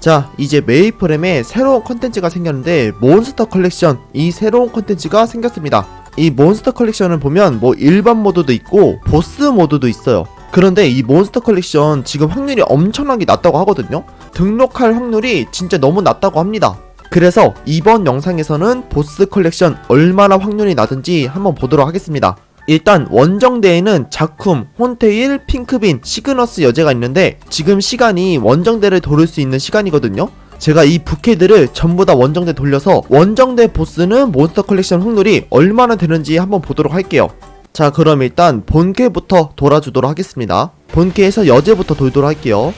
자 이제 메이플엠에 새로운 컨텐츠가 생겼는데 몬스터 컬렉션 이 새로운 컨텐츠가 생겼습니다. 이 몬스터 컬렉션을 보면 뭐 일반 모드도 있고 보스 모드도 있어요. 그런데 이 몬스터 컬렉션 지금 확률이 엄청나게 낮다고 하거든요. 등록할 확률이 진짜 너무 낮다고 합니다. 그래서 이번 영상에서는 보스 컬렉션 얼마나 확률이 낮은지 한번 보도록 하겠습니다 일단 원정대에는 작쿰, 혼테일, 핑크빈, 시그너스 여제가 있는데 지금 시간이 원정대를 돌릴 수 있는 시간이거든요. 제가 이 부캐들을 전부 다 원정대 돌려서 원정대 보스는 몬스터 컬렉션 확률이 얼마나 되는지 한번 보도록 할게요. 자 그럼 일단 본캐부터 돌아주도록 하겠습니다. 본캐에서 여제부터 돌도록 할게요.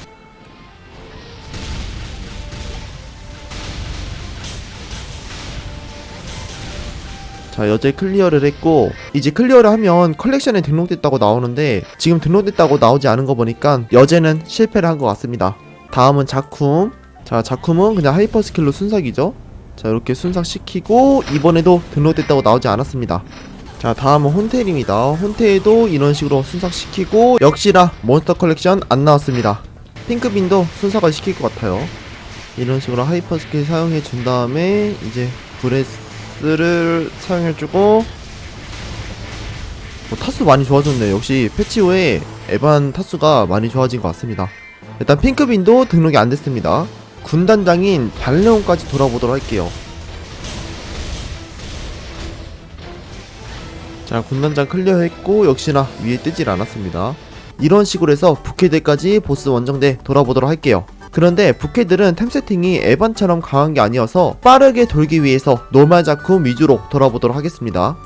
자 여제 클리어를 했고 이제 클리어를 하면 컬렉션에 등록됐다고 나오는데 지금 등록됐다고 나오지 않은 거 보니까 여제는 실패를 한 것 같습니다. 다음은 자쿰 자 자쿰은 그냥 하이퍼 스킬로 순삭이죠? 자 이렇게 순삭시키고 이번에도 등록됐다고 나오지 않았습니다. 자 다음은 혼테일입니다. 혼테일도 이런 식으로 순삭시키고 역시나 몬스터 컬렉션 안 나왔습니다. 핑크빈도 순삭을 시킬 것 같아요. 이런 식으로 하이퍼 스킬 사용해 준 다음에 이제 브레스 를 사용해주고 뭐 타수 많이 좋아졌네요 역시 패치 후에 에반 타수가 많이 좋아진 것 같습니다. 일단 핑크빈도 등록이 안 됐습니다. 군단장인 발레온까지 돌아보도록 할게요. 자 군단장 클리어했고 역시나 위에 뜨질 않았습니다. 이런 식으로 해서 부캐들까지 보스 원정대 돌아보도록 할게요 그런데 부캐들은 템 세팅이 에반처럼 강한 게 아니어서 빠르게 돌기 위해서 노말 작품 위주로 돌아보도록 하겠습니다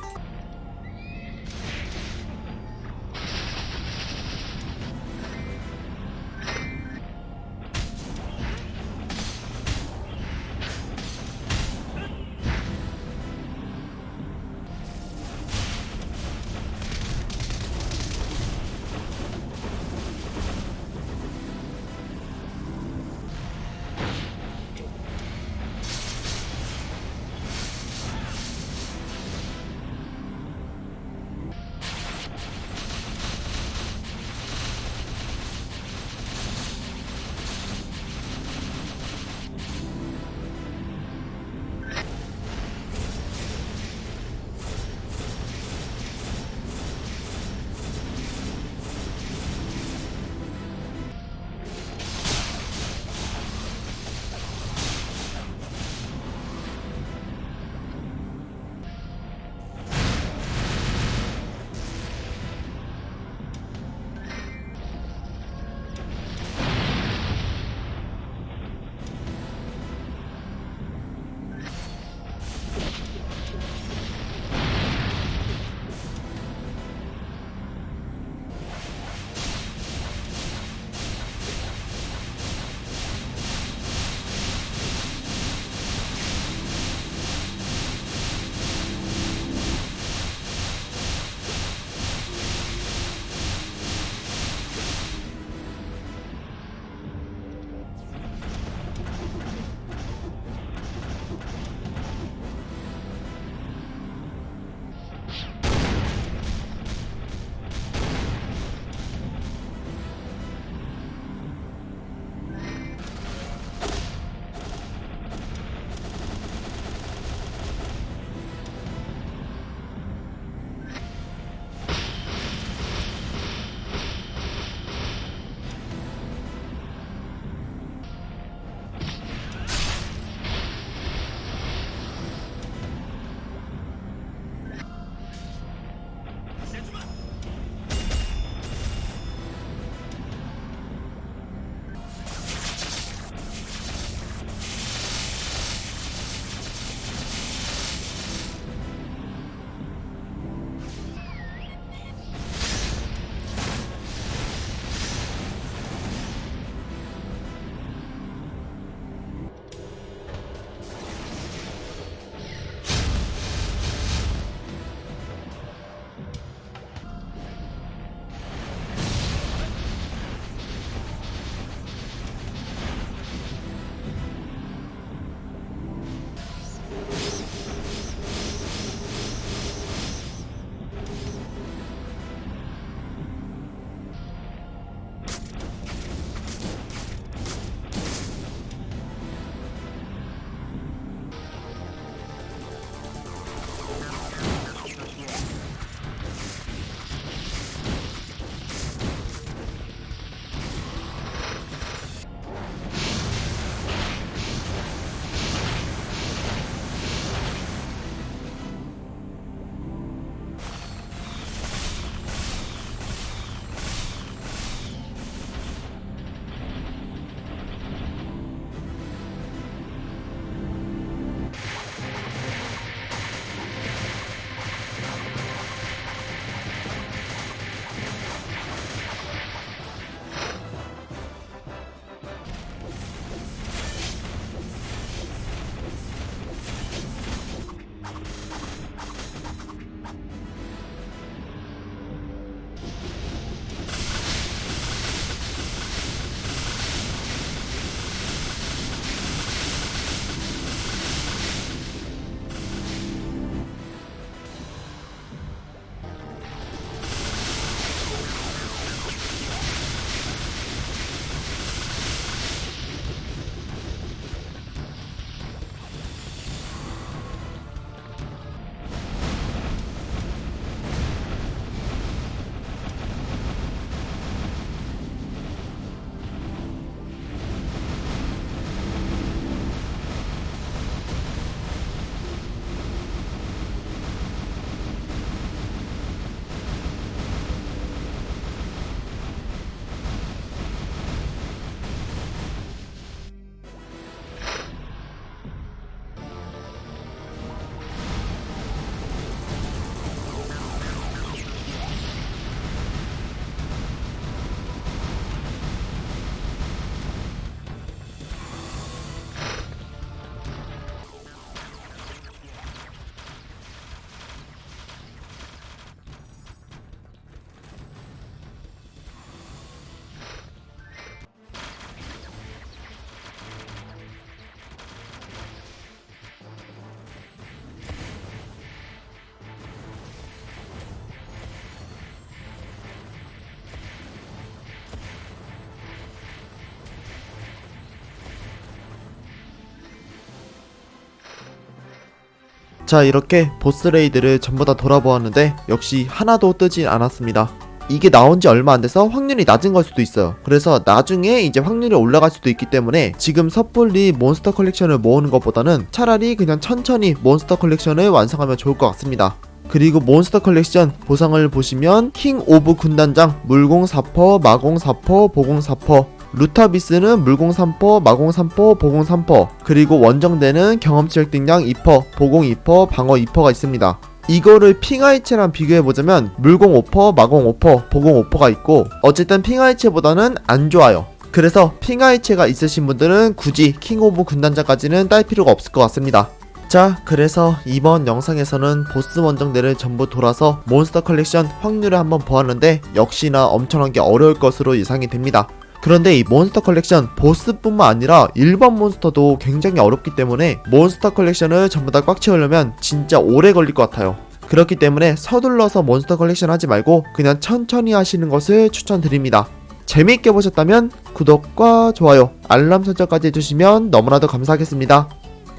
자 이렇게 보스 레이드를 전부 다 돌아보았는데 역시 하나도 뜨진 않았습니다. 이게 나온 지 얼마 안 돼서 확률이 낮은 걸 수도 있어요. 그래서 나중에 이제 확률이 올라갈 수도 있기 때문에 지금 섣불리 몬스터 컬렉션을 모으는 것보다는 차라리 그냥 천천히 몬스터 컬렉션을 완성하면 좋을 것 같습니다. 그리고 몬스터 컬렉션 보상을 보시면 킹 오브 군단장, 물공 4퍼, 마공 4퍼, 보공 4퍼 루타비스는 물공 3퍼, 마공 3퍼, 보공 3퍼 그리고 원정대는 경험치 획득량 2퍼, 보공 2퍼, 방어 2퍼가 있습니다. 이거를 핑하이체랑 비교해보자면 물공 5퍼, 마공 5퍼, 보공 5퍼가 있고 어쨌든 핑하이체보다는 안 좋아요. 그래서 핑하이체가 있으신 분들은 굳이 킹 오브 군단자까지는 딸 필요가 없을 것 같습니다. 자, 그래서 이번 영상에서는 보스 원정대를 전부 돌아서 몬스터 컬렉션 확률을 한번 보았는데 역시나 엄청난 게 어려울 것으로 예상이 됩니다. 그런데 이 몬스터 컬렉션 보스뿐만 아니라 일반 몬스터도 굉장히 어렵기 때문에 몬스터 컬렉션을 전부 다 꽉 채우려면 진짜 오래 걸릴 것 같아요. 그렇기 때문에 서둘러서 몬스터 컬렉션 하지 말고 그냥 천천히 하시는 것을 추천드립니다. 재미있게 보셨다면 구독과 좋아요, 알람 설정까지 해주시면 너무나도 감사하겠습니다.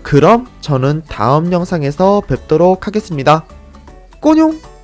그럼 저는 다음 영상에서 뵙도록 하겠습니다. 꼬뇽!